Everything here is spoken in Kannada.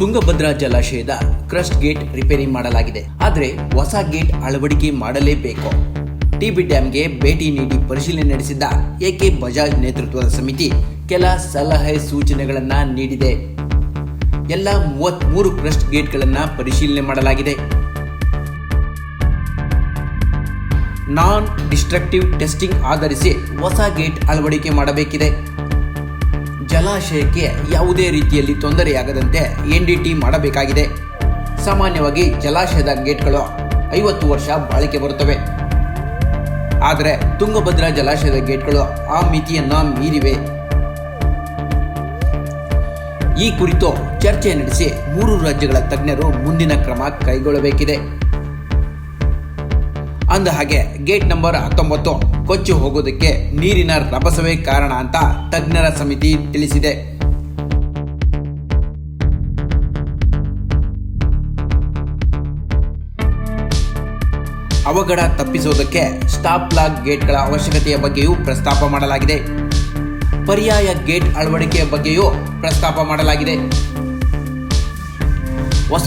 ತುಂಗಭದ್ರಾ ಜಲಾಶಯದ ಕ್ರಸ್ಟ್ ಗೇಟ್ ರಿಪೇರಿ ಮಾಡಲಾಗಿದೆ. ಆದರೆ ಹೊಸ ಗೇಟ್ ಅಳವಡಿಕೆ ಮಾಡಲೇಬೇಕು. ಟಿಬಿ ಡ್ಯಾಂಗೆ ಭೇಟಿ ನೀಡಿ ಪರಿಶೀಲನೆ ನಡೆಸಿದ್ದ ಎಕೆ ಬಜಾಜ್ ನೇತೃತ್ವದ ಸಮಿತಿ ಕೆಲ ಸಲಹೆ ಸೂಚನೆಗಳನ್ನು ನೀಡಿದೆ. ಎಲ್ಲ ಮೂವತ್ಮೂರು ಕ್ರಸ್ಟ್ ಗೇಟ್ಗಳನ್ನ ಪರಿಶೀಲನೆ ಮಾಡಲಾಗಿದೆ. ನಾನ್ ಡಿಸ್ಟ್ರಕ್ಟಿವ್ ಟೆಸ್ಟಿಂಗ್ ಆಧರಿಸಿ ಹೊಸ ಗೇಟ್ ಅಳವಡಿಕೆ ಮಾಡಬೇಕಿದೆ. ಜಲಾಶಯಕ್ಕೆ ಯಾವುದೇ ರೀತಿಯಲ್ಲಿ ತೊಂದರೆಯಾಗದಂತೆ ಎನ್ ಡಿ ಟಿ ಮಾಡಬೇಕಾಗಿದೆ. ಸಾಮಾನ್ಯವಾಗಿ ಜಲಾಶಯದ ಗೇಟ್ಗಳು ಐವತ್ತು ವರ್ಷ ಬಾಳಿಕೆ ಬರುತ್ತವೆ. ಆದರೆ ತುಂಗಭದ್ರಾ ಜಲಾಶಯದ ಗೇಟ್ಗಳು ಆ ಮಿತಿಯನ್ನು ಮೀರಿವೆ. ಈ ಕುರಿತು ಚರ್ಚೆ ನಡೆಸಿ ಮೂರು ರಾಜ್ಯಗಳ ತಜ್ಞರು ಮುಂದಿನ ಕ್ರಮ ಕೈಗೊಳ್ಳಬೇಕಿದೆ. ಅಂದ ಹಾಗೆ ಗೇಟ್ ನಂಬರ್ ಹತ್ತೊಂಬತ್ತು, ಕೊಚ್ಚಿ ಹೋಗೋದಕ್ಕೆ ನೀರಿನ ರಭಸವೇ ಕಾರಣ ಅಂತ ತಜ್ಞರ ಸಮಿತಿ ತಿಳಿಸಿದೆ. ಅವಘಡ ತಪ್ಪಿಸೋದಕ್ಕೆ ಸ್ಟಾಪ್ ಲಾಕ್ ಗೇಟ್ಗಳ ಅವಶ್ಯಕತೆಯ ಬಗ್ಗೆಯೂ ಪ್ರಸ್ತಾಪ ಮಾಡಲಾಗಿದೆ. ಪರ್ಯಾಯ ಗೇಟ್ ಅಳವಡಿಕೆಯ ಬಗ್ಗೆಯೂ ಪ್ರಸ್ತಾಪ ಮಾಡಲಾಗಿದೆ.